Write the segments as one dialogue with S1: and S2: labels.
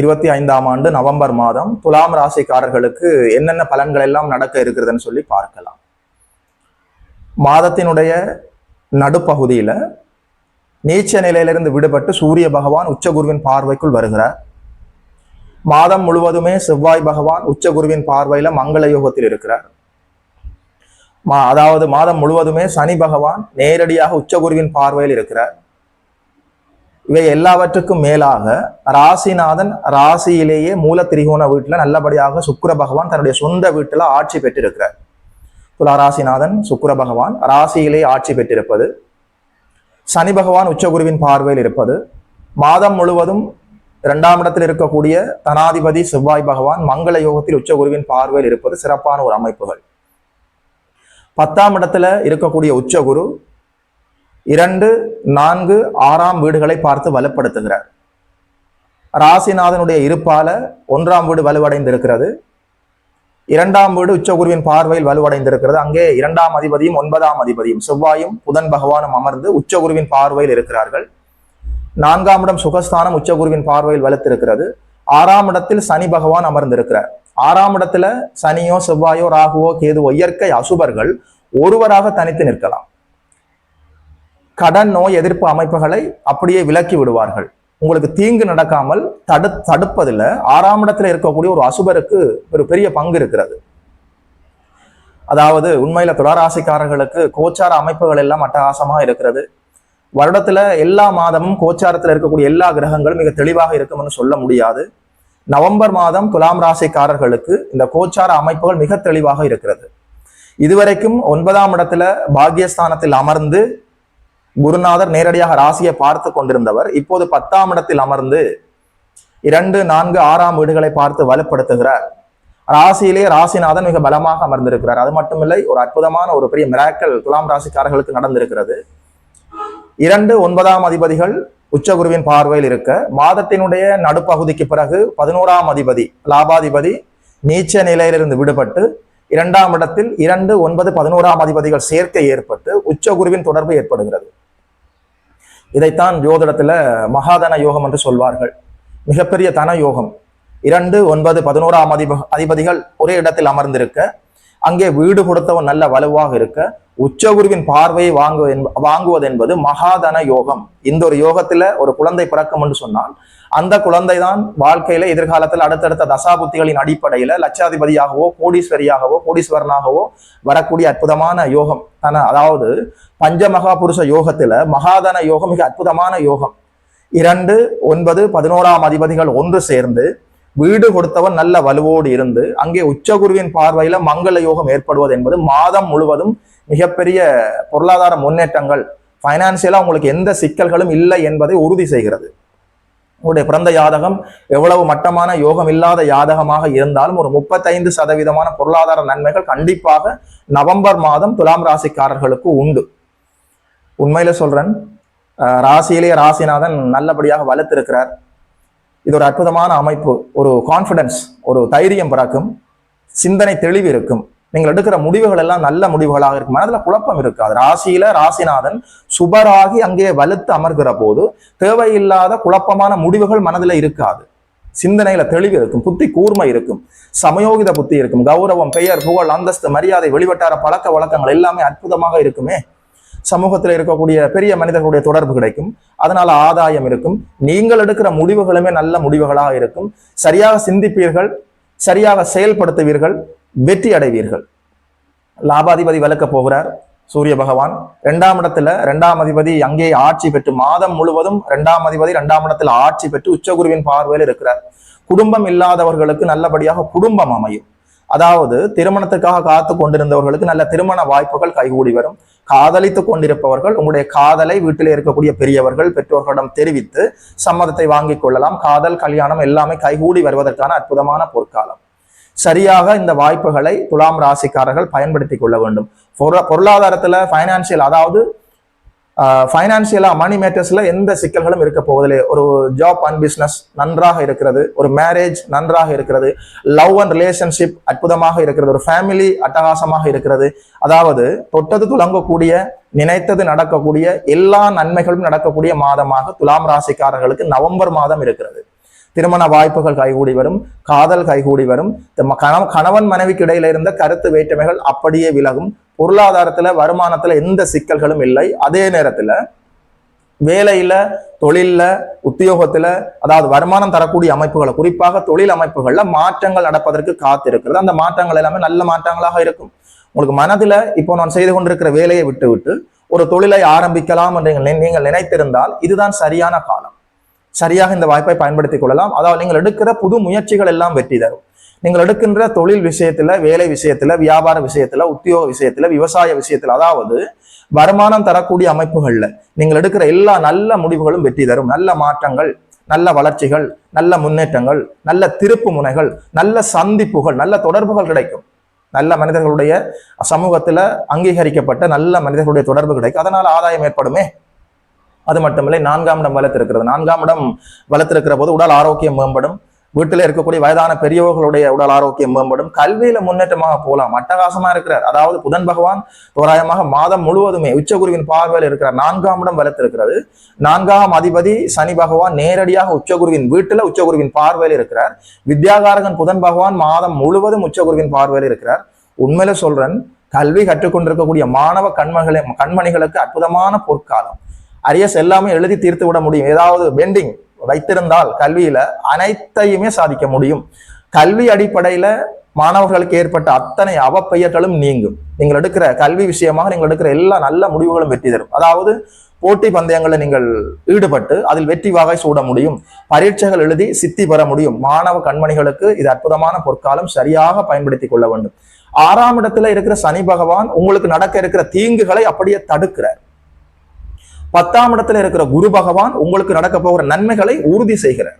S1: இருபத்தி ஐந்தாம் ஆண்டு நவம்பர் மாதம் துலாம் ராசிக்காரர்களுக்கு என்னென்ன பலன்கள் எல்லாம் நடக்க இருக்கிறதுன்னு சொல்லி பார்க்கலாம். மாதத்தினுடைய நடுப்பகுதியில் நீச்ச நிலையிலிருந்து விடுபட்டு சூரிய பகவான் உச்சகுருவின் பார்வைக்குள் வருகிறார். மாதம் முழுவதுமே செவ்வாய் பகவான் உச்சகுருவின் பார்வையில மங்கள யோகத்தில் இருக்கிறார். மா அதாவது மாதம் முழுவதுமே சனி பகவான் நேரடியாக உச்சகுருவின் பார்வையில் இருக்கிறார். இவை எல்லாவற்றுக்கும் மேலாக ராசிநாதன் ராசியிலேயே மூல திரிகோண வீட்டில் நல்லபடியாக சுக்கர பகவான் தன்னுடைய சொந்த வீட்டில் ஆட்சி பெற்றிருக்கிறார். துலா ராசிநாதன் சுக்கிர பகவான் ராசியிலே ஆட்சி பெற்றிருப்பது. சனி பகவான் உச்சகுருவின் பார்வையில் இருப்பது. மாதம் முழுவதும் இரண்டாம் இடத்தில் இருக்கக்கூடிய தனாதிபதி செவ்வாய் பகவான் மங்கள யோகத்தில் உச்சகுருவின் பார்வையில் இருப்பது சிறப்பான ஒரு அமைப்புகள். பத்தாம் இடத்துல இருக்கக்கூடிய உச்சகுரு இரண்டு நான்கு ஆறாம் வீடுகளை பார்த்து வலுப்படுத்துகிறார். ராசிநாதனுடைய இருப்பால ஒன்றாம் வீடு வலுவடைந்திருக்கிறது. இரண்டாம் வீடு உச்சகுருவின் பார்வையில் வலுவடைந்திருக்கிறது. அங்கே இரண்டாம் அதிபதியும் ஒன்பதாம் அதிபதியும் செவ்வாயும் புதன் பகவானும் அமர்ந்து உச்சகுருவின் பார்வையில் இருக்கிறார்கள். நான்காம் இடம் சுகஸ்தானம் உச்சகுருவின் பார்வையில் வலுத்திருக்கிறது. ஆறாம் இடத்தில் சனி பகவான் அமர்ந்திருக்கிறார். ஆறாம் இடத்துல சனியோ செவ்வாயோ ராகுவோ கேதுவோ இயற்கை அசுபர்கள் ஒருவராக தனித்து நிற்கலாம். கடன் நோய் எதிர்ப்பு அமைப்புகளை அப்படியே விலக்கி விடுவார்கள். உங்களுக்கு தீங்கு நடக்காமல் தடு தடுப்பதில் ஆறாம் இடத்துல இருக்கக்கூடிய ஒரு அசுபருக்கு ஒரு பெரிய பங்கு இருக்கிறது. அதாவது உண்மையில துளாராசிக்காரர்களுக்கு கோச்சார அமைப்புகள் எல்லாம் அட்டகாசமாக இருக்கிறது. வருடத்துல எல்லா மாதமும் கோச்சாரத்தில் இருக்கக்கூடிய எல்லா கிரகங்களும் மிக தெளிவாக இருக்கும்னு சொல்ல முடியாது. நவம்பர் மாதம் துலாம் ராசிக்காரர்களுக்கு இந்த கோச்சார அமைப்புகள் மிக தெளிவாக இருக்கிறது. இதுவரைக்கும் ஒன்பதாம் இடத்துல பாக்யஸ்தானத்தில் அமர்ந்து குருநாதர் நேரடியாக ராசியை பார்த்து கொண்டிருந்தவர் இப்போது பத்தாம் இடத்தில் அமர்ந்து இரண்டு நான்கு ஆறாம் வீடுகளை பார்த்து வலுப்படுத்துகிறார். ராசியிலே ராசிநாதன் மிக பலமாக அமர்ந்திருக்கிறார். அது மட்டுமில்லை ஒரு அற்புதமான ஒரு பெரிய மிராக்கல் துலாம் ராசிக்காரர்களுக்கு நடந்திருக்கிறது. இரண்டு ஒன்பதாம் அதிபதிகள் உச்சகுருவின் பார்வையில் இருக்க மாதத்தினுடைய நடுப்பகுதிக்கு பிறகு பதினோராம் அதிபதி லாபாதிபதி நீச்ச நிலையிலிருந்து விடுபட்டு இரண்டாம் இடத்தில் இரண்டு ஒன்பது பதினோராம் அதிபதிகள் சேர்க்கை ஏற்பட்டு உச்சகுருவின் தொடர்பு ஏற்படுகிறது. இதைத்தான் யோதிடத்தில் மகாதன யோகம் என்று சொல்வார்கள். மிகப்பெரிய தன யோகம். இரண்டு ஒன்பது பதினோராம் அதிப அதிபதிகள் ஒரே இடத்தில் அமர்ந்திருக்க அங்கே வீடு கொடுத்தவன் நல்ல வலுவாக இருக்க உச்சகுருவின் பார்வையை வாங்கு வாங்குவது என்பது மகாதன யோகம். இந்த ஒரு யோகத்துல ஒரு குழந்தை பிறக்கும் என்று சொன்னால் அந்த குழந்தை தான் வாழ்க்கையில எதிர்காலத்தில் அடுத்தடுத்த தசாபுத்திகளின் அடிப்படையில லட்சாதிபதியாகவோ கோடீஸ்வரியாகவோ கோடீஸ்வரனாகவோ வரக்கூடிய அற்புதமான யோகம். ஆனால் அதாவது பஞ்ச மகாபுருஷ யோகத்துல மகாதன யோகம் மிக அற்புதமான யோகம். இரண்டு ஒன்பது பதினோராம் அதிபதிகள் ஒன்று சேர்ந்து வீடு கொடுத்தவன் நல்ல வலுவோடு இருந்து அங்கே உச்சகுருவின் பார்வையில மங்கள யோகம் ஏற்படுவது என்பது மாதம் முழுவதும் மிகப்பெரிய பொருளாதார முன்னேற்றங்கள் ஃபைனான்சியலாக உங்களுக்கு எந்த சிக்கல்களும் இல்லை என்பதை உறுதி செய்கிறது. உங்களுடைய பிறந்த யாதகம் எவ்வளவு மட்டமான யோகம் இல்லாத யாதகமாக இருந்தாலும் ஒரு முப்பத்தைந்து சதவீதமான பொருளாதார நன்மைகள் கண்டிப்பாக நவம்பர் மாதம் துலாம் ராசிக்காரர்களுக்கு உண்டு. உண்மையில சொல்றேன் ராசியிலே ராசிநாதன் நல்லபடியாக வலுத்திருக்கிறார். இது ஒரு அற்புதமான அமைப்பு ஒரு கான்ஃபிடன்ஸ் ஒரு தைரியம் பிறக்கும் சிந்தனை தெளிவு இருக்கும். நீங்கள் எடுக்கிற முடிவுகள் எல்லாம் நல்ல முடிவுகளாக இருக்கும் மனதில் குழப்பம் இருக்காது ராசியில ராசிநாதன் சுபராகி அங்கே வலுத்து அமர்கிற போது தேவையில்லாத குழப்பமான முடிவுகள் மனதில் இருக்காது. சிந்தனையில தெளிவு இருக்கும். புத்தி கூர்மை இருக்கும். சமயோகித புத்தி இருக்கும். கௌரவம் பெயர் புகழ் அந்தஸ்து மரியாதை வெளிவட்டார பழக்க வழக்கங்கள் எல்லாமே அற்புதமாக இருக்குமே. சமூகத்தில் இருக்கக்கூடிய பெரிய மனிதர்களுடைய தொடர்பு கிடைக்கும். அதனால ஆதாயம் இருக்கும். நீங்கள் எடுக்கிற முடிவுகளுமே நல்ல முடிவுகளாக இருக்கும். சரியாக சிந்திப்பீர்கள். சரியாக செயல்படுத்துவீர்கள். வெற்றி அடைவீர்கள். லாபாதிபதி விளக்க போகிறார் சூரிய பகவான். இரண்டாம் இடத்துல இரண்டாம் அதிபதி அங்கே ஆட்சி பெற்று மாதம் முழுவதும் இரண்டாம் அதிபதி இரண்டாம் இடத்துல ஆட்சி பெற்று உச்சகுருவின் பார்வையில் இருக்கிறார். குடும்பம் இல்லாதவர்களுக்கு நல்லபடியாக குடும்பம் அமையும். அதாவது திருமணத்திற்காக காத்து கொண்டிருந்தவர்களுக்கு நல்ல திருமண வாய்ப்புகள் கைகூடி வரும். காதலித்துக் கொண்டிருப்பவர்கள் உங்களுடைய காதலை வீட்டிலே இருக்கக்கூடிய பெரியவர்கள் பெற்றோர்களிடம் தெரிவித்து சம்மதத்தை வாங்கிக் கொள்ளலாம். காதல் கல்யாணம் எல்லாமே கைகூடி வருவதற்கான அற்புதமான பொற்காலம். சரியாக இந்த வாய்ப்புகளை துலாம் ராசிக்காரர்கள் பயன்படுத்தி கொள்ள வேண்டும். பொருளா- பொருளாதாரத்துல ஃபைனான்சியல் அதாவது ஃபைனான்சியலா மணி மேட்டர்ஸ்ல எந்த சிக்கல்களும் இருக்க போவதில்லை. ஒரு ஜாப் அண்ட் பிஸ்னஸ் நன்றாக இருக்கிறது ஒரு மேரேஜ் நன்றாக இருக்கிறது லவ் அண்ட் ரிலேஷன்ஷிப் அற்புதமாக இருக்கிறது ஒரு ஃபேமிலி அட்டகாசமாக இருக்கிறது. அதாவது தொட்டது துளங்கக்கூடிய நினைத்தது நடக்கக்கூடிய எல்லா நன்மைகளும் நடக்கக்கூடிய மாதமாக துலாம் ராசிக்காரர்களுக்கு நவம்பர் மாதம் இருக்கிறது. திருமண வாய்ப்புகள் கைகூடி வரும் காதல் கைகூடி வரும். கணவன் மனைவிக்கு இடையில இருந்த கருத்து வேற்றுமைகள் அப்படியே விலகும். பொருளாதாரத்துல வருமானத்துல எந்த சிக்கல்களும் இல்லை. அதே நேரத்துல வேலையில தொழில்ல உத்தியோகத்துல அதாவது வருமானம் தரக்கூடிய அமைப்புகளை குறிப்பாக தொழில் அமைப்புகள்ல மாற்றங்கள் நடப்பதற்கு காத்திருக்கிறது. அந்த மாற்றங்கள் எல்லாமே நல்ல மாற்றங்களாக இருக்கும். உங்களுக்கு மனதுல இப்போ நான் செய்து கொண்டிருக்கிற வேலையை விட்டு விட்டு ஒரு தொழிலை ஆரம்பிக்கலாம் என்று நீங்கள் நினைத்திருந்தால் இதுதான் சரியான காலம். சரியாக இந்த வாய்ப்பை பயன்படுத்திக் கொள்ளலாம். அதாவது நீங்கள் எடுக்கிற புது முயற்சிகள் எல்லாம் வெற்றி தரும். நீங்கள் எடுக்கின்ற தொழில் விஷயத்துல வேலை விஷயத்துல வியாபார விஷயத்துல உத்தியோக விஷயத்துல விவசாய விஷயத்துல அதாவது வருமானம் தரக்கூடிய அமைப்புகள்ல நீங்கள் எடுக்கிற எல்லா நல்ல முடிவுகளும் வெற்றி தரும். நல்ல மாற்றங்கள் நல்ல வளர்ச்சிகள் நல்ல முன்னேற்றங்கள் நல்ல திருப்பு முனைகள் நல்ல சந்திப்புகள் நல்ல தொடர்புகள் கிடைக்கும். நல்ல மனிதர்களுடைய சமூகத்துல அங்கீகரிக்கப்பட்ட நல்ல மனிதர்களுடைய தொடர்பு கிடைக்கும். அதனால ஆதாயம் ஏற்படுமே. அது மட்டுமில்லை நான்காம் இடம் வளர்த்திருக்கிறது. நான்காம் இடம் வளர்த்திருக்கிற போது உடல் ஆரோக்கியம் மேம்படும். வீட்டில் இருக்கக்கூடிய வயதான பெரியவர்களுடைய உடல் ஆரோக்கியம் மேம்படும். கல்வியில முன்னேற்றமாக போகலாம். அட்டகாசமா இருக்கிறார். அதாவது புதன் பகவான் தோராயமாக மாதம் முழுவதுமே உச்சகுருவின் பார்வையில் இருக்கிறார். நான்காம் இடம் வளர்த்திருக்கிறது. நான்காம் அதிபதி சனி பகவான் நேரடியாக உச்சகுருவின் வீட்டில் உச்சகுருவின் பார்வையில் இருக்கிறார். வித்யாகாரகன் புதன் பகவான் மாதம் முழுவதும் உச்சகுருவின் பார்வையில் இருக்கிறார். உண்மையில சொல்றேன் கல்வி கற்றுக்கொண்டிருக்கக்கூடிய மாணவ கண்மகளை கண்மணிகளுக்கு அற்புதமான பொற்காலம். அரியஸ் எல்லாமே எழுதி தீர்த்து விட முடியும். ஏதாவது பெண்டிங் வைத்திருந்தால் கல்வியில அனைத்தையுமே சாதிக்க முடியும். கல்வி அடிப்படையில மாணவர்களுக்கு ஏற்பட்ட அத்தனை அவப்பெயர்களும் நீங்கும். நீங்கள் எடுக்கிற கல்வி விஷயமாக நீங்கள் எடுக்கிற எல்லா நல்ல முடிவுகளும் வெற்றி தரும். அதாவது போட்டி பந்தயங்களில் நீங்கள் ஈடுபட்டு அதில் வெற்றி வாகை சூட முடியும். பரீட்சைகள் எழுதி சித்தி பெற முடியும். மாணவ கண்மணிகளுக்கு இது அற்புதமான பொற்காலம் சரியாக பயன்படுத்திக் கொள்ள வேண்டும். ஆறாம் இடத்துல இருக்கிற சனி பகவான் உங்களுக்கு நடக்க இருக்கிற தீங்குகளை அப்படியே தடுக்கிறார். பத்தாம் இடத்துல இருக்கிற குரு பகவான் உங்களுக்கு நடக்க போகிற நன்மைகளை உறுதி செய்கிறார்.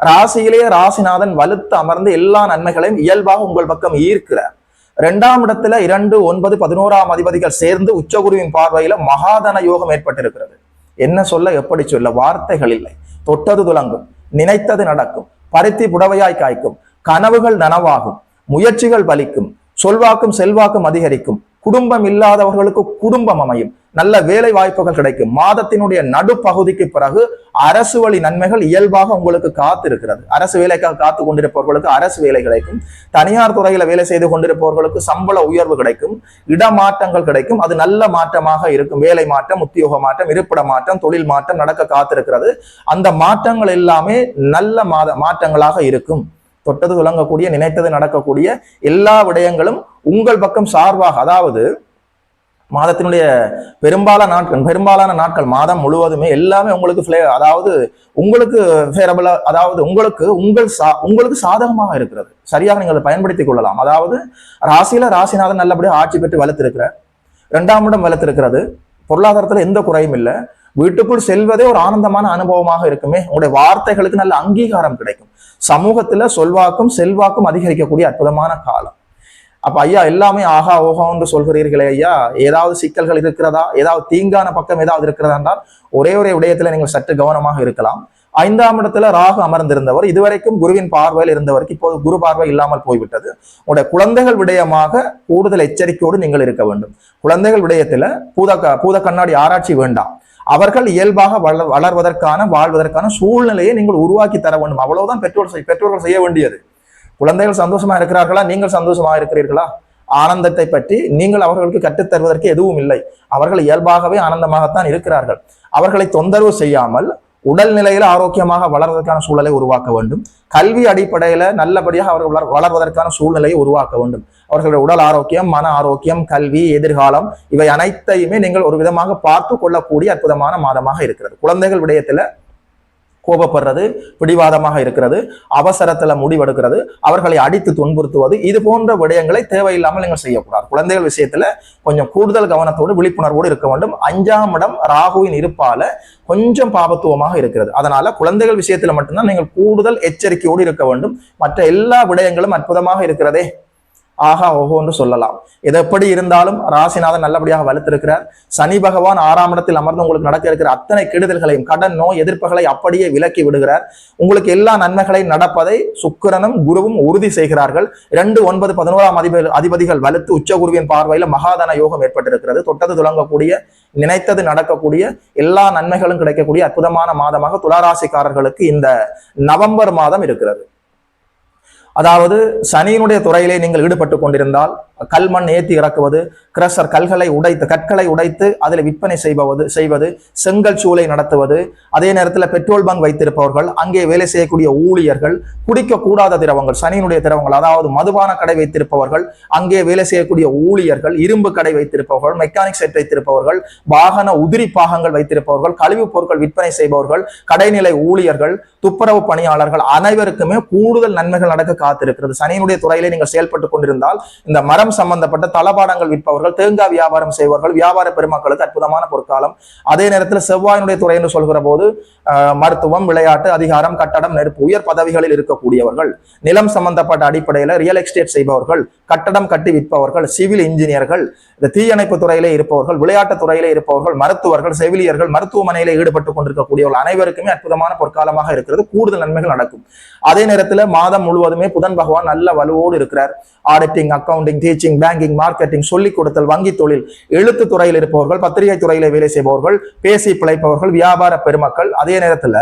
S1: ராசியிலேயே ராசிநாதன் வலுத்து அமர்ந்து எல்லா நன்மைகளையும் இயல்பாக உங்கள் பக்கம் ஈர்க்கிறார். இரண்டாம் இடத்துல இரண்டு ஒன்பது பதினோராம் அதிபதிகள் சேர்ந்து உச்சகுருவின் பார்வையில மகாதன யோகம் ஏற்பட்டிருக்கிறது. என்ன சொல்ல எப்படி சொல்ல வார்த்தைகள் இல்லை. தொட்டது துலங்கும் நினைத்தது நடக்கும் பருத்தி புடவையாய் காய்க்கும் கனவுகள் நனவாகும் முயற்சிகள் பலிக்கும் சொல்வாக்கும் செல்வாக்கும் அதிகரிக்கும் குடும்பம் இல்லாதவர்களுக்கு குடும்பம் அமையும். நல்ல வேலை வாய்ப்புகள் கிடைக்கும். மாதத்தினுடைய நடுப்பகுதிக்கு பிறகு அரசு வழி நன்மைகள் இயல்பாக உங்களுக்கு காத்திருக்கிறது. அரசு வேலைக்காக காத்து கொண்டிருப்பவர்களுக்கு அரசு வேலை கிடைக்கும். தனியார் துறையில வேலை செய்து கொண்டிருப்பவர்களுக்கு சம்பள உயர்வு கிடைக்கும். இடமாற்றங்கள் கிடைக்கும். அது நல்ல மாற்றமாக இருக்கும். வேலை மாற்றம் உத்தியோக மாற்றம் இருப்பிட மாற்றம் தொழில் மாற்றம் நடக்க காத்திருக்கிறது. அந்த மாற்றங்கள் எல்லாமே நல்ல மாத மாற்றங்களாக இருக்கும். தொட்டது விளங்கக்கூடிய நினைத்தது நடக்கக்கூடிய எல்லா விடயங்களும் உங்கள் பக்கம் சார்பாக அதாவது மாதத்தினுடைய பெரும்பாலான நாட்கள் பெரும்பாலான நாட்கள் மாதம் முழுவதுமே எல்லாமே உங்களுக்கு fla- அதாவது உங்களுக்கு ஃபேரபிளா அதாவது உங்களுக்கு உங்கள் சா உங்களுக்கு சாதகமாக இருக்கிறது. சரியாக நீங்கள் பயன்படுத்திக் கொள்ளலாம். அதாவது ராசியில ராசிநாதன் நல்லபடியாக ஆட்சி பெற்று வளர்த்திருக்கிறார். இரண்டாம் இடம் வளர்த்திருக்கிறது. பொருளாதாரத்தில் எந்த குறையும் இல்லை. வீட்டுக்குள் செல்வதே ஒரு ஆனந்தமான அனுபவமாக இருக்குமே. உங்களுடைய வார்த்தைகளுக்கு நல்ல அங்கீகாரம் கிடைக்கும். சமூகத்துல சொல்வாக்கும் செல்வாக்கும் அதிகரிக்கக்கூடிய அற்புதமான காலம். அப்ப ஐயா எல்லாமே ஆகா ஓஹோன்னு சொல்கிறீர்களே ஐயா. ஏதாவது சிக்கல்கள் இருக்கிறதா? ஏதாவது தீங்கான பக்கம் ஏதாவது இருக்கிறதா என்றால் ஒரே ஒரே விடயத்துல நீங்கள் சற்று கவனமாக இருக்கலாம். ஐந்தாம் இடத்துல ராகு அமர்ந்திருந்தவர் இதுவரைக்கும் குருவின் பார்வையில் இருந்தவருக்கு இப்போது குரு பார்வை இல்லாமல் போய்விட்டது. உங்களுடைய குழந்தைகள் விடயமாக கூடுதல் எச்சரிக்கையோடு நீங்கள் இருக்க வேண்டும். குழந்தைகள் விடயத்துல பூத பூத கண்ணாடி ஆராய்ச்சி வேண்டாம். அவர்கள் இயல்பாக வள வளர்வதற்கான வாழ்வதற்கான சூழ்நிலையை நீங்கள் உருவாக்கி தர வேண்டும். அவ்வளவுதான் பெற்றோர் செய்- பெற்றோர்கள் செய்ய வேண்டியது. குழந்தைகள் சந்தோஷமா இருக்கிறார்களா? நீங்கள் சந்தோஷமா இருக்கிறீர்களா? ஆனந்தத்தை பற்றி நீங்கள் அவர்களுக்கு கற்றுத் தருவதற்கு எதுவும் இல்லை. அவர்கள் இயல்பாகவே ஆனந்தமாகத்தான் இருக்கிறார்கள். அவர்களை தொந்தரவு செய்யாமல் உடல் நிலையில ஆரோக்கியமாக வளர்வதற்கான சூழலை உருவாக்க வேண்டும். கல்வி அடிப்படையில நல்லபடியாக அவர்கள் வளர் வளர்வதற்கான சூழ்நிலையை உருவாக்க வேண்டும். அவர்களுடைய உடல் ஆரோக்கியம் மன ஆரோக்கியம் கல்வி எதிர்காலம் இவை அனைத்தையுமே நீங்கள் ஒரு விதமாக பார்த்து கொள்ளக்கூடிய அற்புதமான மாதமாக இருக்கிறது. குழந்தைகள் விடயத்துல கோபப்படுறது பிடிவாதமாக இருக்கிறது அவசரத்துல முடிவெடுக்கிறது அவர்களை அடித்து துன்புறுத்துவது இது போன்ற விடயங்களை தேவையில்லாமல் நீங்கள் செய்யக்கூடாது. குழந்தைகள் விஷயத்துல கொஞ்சம் கூடுதல் கவனத்தோடு விழிப்புணர்வோடு இருக்க வேண்டும். அஞ்சாம் இடம் ராகுவின் இருப்பால கொஞ்சம் பாபத்துவமாக இருக்கிறது. அதனால குழந்தைகள் விஷயத்துல மட்டும்தான் நீங்கள் கூடுதல் எச்சரிக்கையோடு இருக்க வேண்டும். மற்ற எல்லா விடயங்களும் அற்புதமாக இருக்கிறதே. ஆகா ஓஹோ என்று சொல்லலாம். இது எப்படி இருந்தாலும் ராசிநாதன் நல்லபடியாக வலுத்திருக்கிறார். சனி பகவான் ஆறாம் இடத்தில் அமர்ந்து உங்களுக்கு நடக்க இருக்கிற அத்தனை கெடுதல்களையும் கடன் நோய் எதிர்ப்புகளை அப்படியே விலக்கி விடுகிறார். உங்களுக்கு எல்லா நன்மைகளையும் நடப்பதை சுக்கிரனும் குருவும் உறுதி செய்கிறார்கள். இரண்டு ஒன்பது பதினோராம் அதிபதி அதிபதிகள் வலுத்து உச்ச குருவின் பார்வையில மகாதன யோகம் ஏற்பட்டிருக்கிறது. தொட்டது துளங்கக்கூடிய நினைத்தது நடக்கக்கூடிய எல்லா நன்மைகளும் கிடைக்கக்கூடிய அற்புதமான மாதமாக துளாராசிக்காரர்களுக்கு இந்த நவம்பர் மாதம் இருக்கிறது. அதாவது சனியினுடைய துறையிலே நீங்கள் ஈடுபட்டு கொண்டிருந்தால் கல்மண் ஏற்றி இறக்குவது கிரஷர் கல்களை உடைத்து கற்களை உடைத்து அதில் விற்பனை செய்வது செய்வது செங்கல் சூளை நடத்துவது அதே நேரத்தில் பெட்ரோல் பங்க் வைத்திருப்பவர்கள் அங்கே வேலை செய்யக்கூடிய ஊழியர்கள் குடிக்கக்கூடாத திரவங்கள் சனியினுடைய திரவங்கள் அதாவது மதுபான கடை வைத்திருப்பவர்கள் அங்கே வேலை செய்யக்கூடிய ஊழியர்கள் இரும்பு கடை வைத்திருப்பவர்கள் மெக்கானிக் செட் வைத்திருப்பவர்கள் வாகன உதிரி பாகங்கள் வைத்திருப்பவர்கள் கழிவுப் பொருட்கள் விற்பனை செய்பவர்கள் கடைநிலை ஊழியர்கள் துப்புரவு பணியாளர்கள் அனைவருக்குமே கூடுதல் நன்மைகள் நடக்க காத்திருக்கிறது. சனியினுடைய துறையிலே நீங்கள் செயல்பட்டு கொண்டிருந்தால் இந்த மரம் சம்பந்தப்பட்ட தளபாடங்கள் விற்பவர்கள் தேங்காய் வியாபாரம் செய்வர்கள் வியாபார பெருமக்களுக்கு அற்புதமான பொற்காலம். அதே நேரத்தில் செவ்வாயினுடைய துறை என்று சொல்கிற போது மருத்துவம் விளையாட்டு அதிகாரம் கட்டடம் நெருப்பு உயர் பதவிகளில் இருக்கக்கூடியவர்கள் நிலம் சம்பந்தப்பட்ட அடிப்படையில் ரியல் எஸ்டேட் செய்பவர்கள் கட்டடம் கட்டி விற்பவர்கள் சிவில் இன்ஜினியர்கள் இந்த தீயணைப்பு துறையிலே இருப்பவர்கள் விளையாட்டு துறையிலே இருப்பவர்கள் மருத்துவர்கள் செவிலியர்கள் மருத்துவமனையிலே ஈடுபட்டு கொண்டிருக்கக்கூடியவர்கள் அனைவருக்குமே அற்புதமான பொற்காலமாக இருக்கிறது. கூடுதல் நன்மைகள் நடக்கும். அதே நேரத்தில் மாதம் முழுவதுமே புதன் பகவான் நல்ல வலுவோடு இருக்கிறார். Auditing accounting teaching banking marketing சொல்லிக் கொடுத்தல் வங்கி தொழில் எழுத்து துறையில் இருப்பவர்கள் பத்திரிகை துறையில வேலை செய்பவர்கள் பேசி பிழைப்பவர்கள் வியாபார பெருமக்கள். அதே நேரத்துல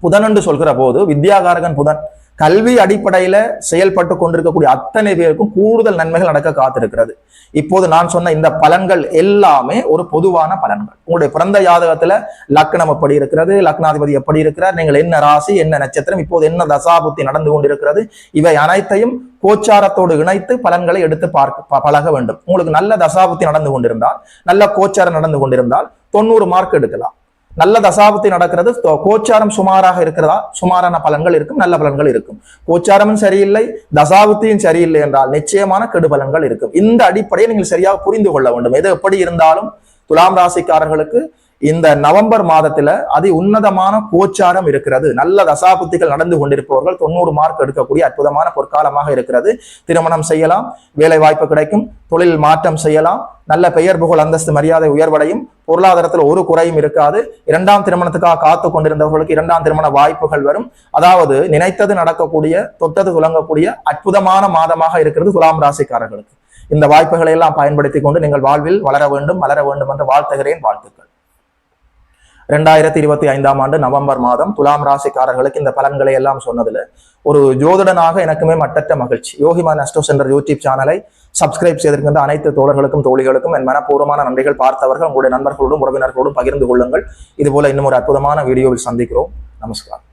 S1: புதன் என்று சொல்கிற போது வித்யாகாரகன் புதன். கல்வி அடிப்படையில செயல்பட்டு கொண்டிருக்கக்கூடிய அத்தனை பேருக்கும் கூடுதல் நன்மைகள் நடக்க காத்திருக்கிறது. இப்போது நான் சொன்ன இந்த பலன்கள் எல்லாமே ஒரு பொதுவான பலன்கள். உங்களுடைய பிறந்த ஜாதகத்துல லக்னம் எப்படி இருக்கிறது லக்னாதிபதி எப்படி இருக்கிறார் நீங்கள் என்ன ராசி என்ன நட்சத்திரம் இப்போது என்ன தசாபுத்தி நடந்து கொண்டிருக்கிறது இவை அனைத்தையும் கோச்சாரத்தோடு இணைத்து பலன்களை எடுத்து பார்க்க ப- பழக வேண்டும். உங்களுக்கு நல்ல தசாபுத்தி நடந்து கொண்டிருந்தால் நல்ல கோச்சாரம் நடந்து கொண்டிருந்தால் தொண்ணூறு மார்க் எடுக்கலாம். நல்ல தசாபுத்தி நடக்கிறது. கோச்சாரம் சுமாராக இருக்கிறதா? சுமாரான பலன்கள் இருக்கும் நல்ல பலன்கள் இருக்கும். கோச்சாரமும் சரியில்லை தசாபுத்தியும் சரியில்லை என்றால் நிச்சயமான கெடு பலன்கள் இருக்கும். இந்த அடிப்படையை நீங்கள் சரியாக புரிந்து கொள்ள வேண்டும். எது எப்படி இருந்தாலும் துலாம் ராசிக்காரர்களுக்கு இந்த நவம்பர் மாதத்துல அதி உன்னதமான கோச்சாரம் இருக்கிறது. நல்ல தசாபுத்திகள் நடந்து கொண்டிருப்பவர்கள் தொண்ணூறு மார்க் எடுக்கக்கூடிய அற்புதமான பொற்காலமாக இருக்கிறது. திருமணம் செய்யலாம் வேலை வாய்ப்பு கிடைக்கும் தொழில் மாற்றம் செய்யலாம் நல்ல பெயர் புகழ் அந்தஸ்து மரியாதை உயர்வடையும் பொருளாதாரத்தில் ஒரு குறையும் இருக்காது. இரண்டாம் திருமணத்துக்காக காத்து கொண்டிருந்தவர்களுக்கு இரண்டாம் திருமண வாய்ப்புகள் வரும். அதாவது நினைத்தது நடக்கக்கூடிய தொட்டது துலங்கக்கூடிய அற்புதமான மாதமாக இருக்கிறது துலாம் ராசிக்காரர்களுக்கு. இந்த வாய்ப்புகளை எல்லாம் பயன்படுத்தி கொண்டு நீங்கள் வாழ்வில் வளர வேண்டும் வளர வேண்டும் என்று வாழ்த்துகிறேன் வாழ்த்துக்கள். ரெண்டாயிரத்தி இருபத்தி ஐந்தாம் ஆண்டு நவம்பர் மாதம் துலாம் ராசிக்காரர்களுக்கு இந்த பலன்களை எல்லாம் சொன்னதுல ஒரு ஜோதிடனாக எனக்குமே மட்டற்ற மகிழ்ச்சி. யோகிமா அஸ்டோ சென்டர் யூடியூப் சேனலை சப்ஸ்கிரைப் செய்திருக்கின்ற அனைத்து தோழர்களுக்கும் தோழிகளுக்கும் என் மனப்பூர்வமான நன்றிகள் பார்த்தவர்கள் உங்களுடைய நண்பர்களோடும் உறவினர்களோடும் பகிர்ந்து கொள்ளுங்கள். இதுபோல இன்னும் ஒரு அற்புதமான வீடியோவில் சந்திக்கிறோம். நமஸ்காரம்.